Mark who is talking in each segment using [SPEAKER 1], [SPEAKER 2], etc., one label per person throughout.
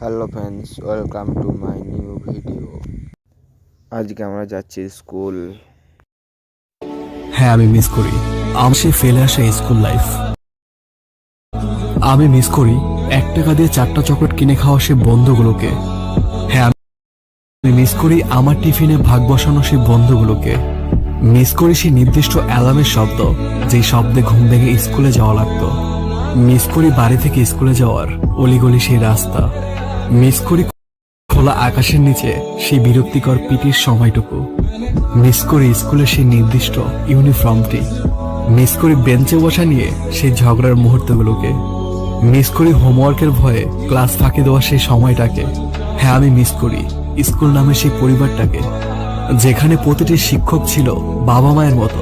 [SPEAKER 1] Hello friends welcome to my new video আজকে আমরা যাচ্ছি স্কুল
[SPEAKER 2] হ্যাঁ আমি মিস করি। আমার সেই ফেলে আসা স্কুল লাইফ আমি মিস করি এক টাকা দিয়ে চারটা চকলেট কিনে খাওয়া সে বন্ধুগুলোকে। হ্যাঁ আমি মিস করি আমার টিফিনে ভাগ বসানো সেই বন্ধুগুলোকে। মিস করি সেই নির্দিষ্ট অ্যালার্মের শব্দ, যেই শব্দে ঘুম ভেঙে স্কুলে যাওয়া লাগতো। মিস করি বাড়ি থেকে স্কুলে যাওয়ার, অলিগলি সেই রাস্তা। মিস করি খোলা আকাশের নিচে সেই বিরক্তিকর পিটির সময়টুকু। মিস করি স্কুলের সেই নির্দিষ্ট ইউনিফর্মটি। মিস করি বেঞ্চে বসা নিয়ে সেই ঝগড়ার মুহূর্তগুলোকে। মিস করি হোমওয়ার্কের ভয়ে ক্লাস ফাঁকি দেওয়া সেই সময়টাকে। হ্যাঁ আমি মিস করি স্কুল নামের সেই পরিবারটাকে, যেখানে প্রতিটি শিক্ষক ছিল বাবা মায়ের মতো।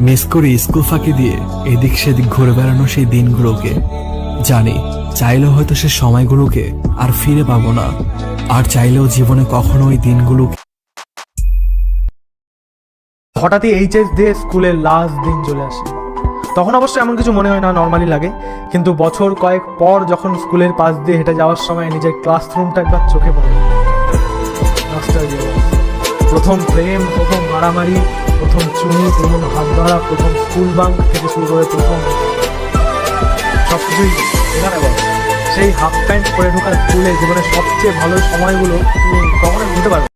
[SPEAKER 2] মিস করি স্কুল ফাঁকি দিয়ে এদিক সেদিক ঘুরে বেড়ানো সেই দিনগুলোকে। জানি, চাইলেও হয়তো সে সময়গুলোকে আর ফিরে পাবো না। আর চাইলেও জীবনে কখনো ওই দিনগুলো
[SPEAKER 3] হঠাৎই এইচএস দিয়ে স্কুলের লাস্ট দিন চলে আসে। তখন অবশ্য এমন কিছু মনে হয় না নর্মালি লাগে। কিন্তু বছর কয়েক পর যখন স্কুলের পাশ দিয়ে হেঁটে যাওয়ার সময় নিজের ক্লাসরুমটা একবার চোখে পড়ে। প্রথম প্রেম, প্রথম মারামারি, প্রথম চুনি, প্রথম হাত ধরা প্রথম স্কুল বাঙ্ক থেকে শুরু করে প্রথম সব কিছুই সেই হাফ প্যান্ট পরে ঢোকার স্কুলে জীবনের সবচেয়ে ভালো সময়গুলো তুমি কখনো ভুলতে পারবে।